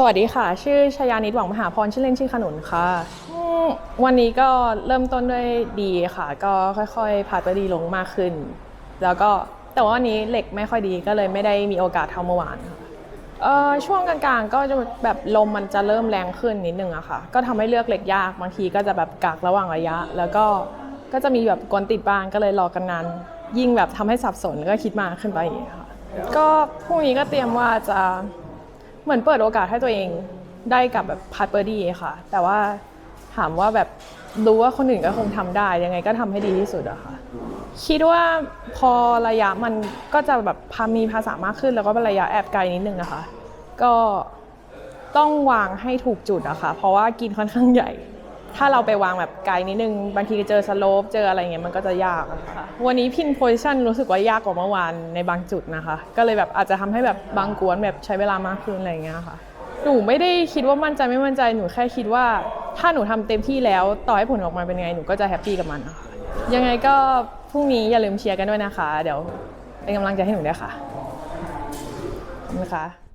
สวัสดีค่ะ ชื่อชยานิดหวังมหาพรชื่อเล่นชื่อขนุนค่ะ วันนี้ก็เริ่มต้นด้วยดีค่ะ ก็ค่อยๆพาตัวดีลงมากขึ้น แล้วก็แต่ว่าวันนี้เหล็กไม่ค่อยดีก็เลยไม่ได้มีโอกาสเท่าเมื่อวานค่ะช่วงกลางๆ ก็จะแบบลมมันจะเริ่มแรงขึ้นนิดนึงอะค่ะ ก็ทำให้เลือกเหล็กยากบางทีก็จะแบบกักระหว่างระยะ แล้วก็ก็จะมีแบบกวนติดบ้างก็เลยรอกันนานยิ่งแบบทำให้สับสนแล้วก็คิดมากขึ้นไปอีกค่ะ ก็พรุ่งนี้ก็เตรียมว่าจะ เหมือนเปิดโอกาสให้ตัวเองได้กับแบบพาร์ทเบอร์ดี้ค่ะ แต่ว่าถามว่าแบบรู้ว่าคนอื่นก็คงทำได้ ยังไงก็ทำให้ดีที่สุดอะค่ะ คิดว่าพอระยะมันก็จะแบบพามีภาษามากขึ้น แล้วก็เป็นระยะแอบไกลนิดนึงนะคะ ก็ต้องวางให้ถูกจุดอะค่ะ เพราะว่ากินค่อนข้างใหญ่ ถ้าเราไปวางแบบไกลนิดนึง บางทีเจอสโลปเจออะไรเงี้ยมันก็จะยากค่ะวันนี้พินโพ i ชันรู้สึกว่ายากกว่าเมื่อวานในบางจุดนะคะ ก็เลยแบบอาจจะทำให้แบบบางกวนแบบใช้เวลามากขึ้นอะไรเงี้ยค่ะหนูไม่ได้คิดว่ามั่นใจไม่มั่นใจหนูแค่คิดว่า ถ้าหนูทำเต็มที่แล้วต่อให้ผลออกมาเป็นไงหนูก็จะแฮปปี้กับมันนะคะยังไงก็พรุ่งนี้อย่าลืมเชียร์กันด้วยนะคะ เดี๋ยวเป็นกำลังใจให้หนูด้วยค่ะขอบคุณค่ะ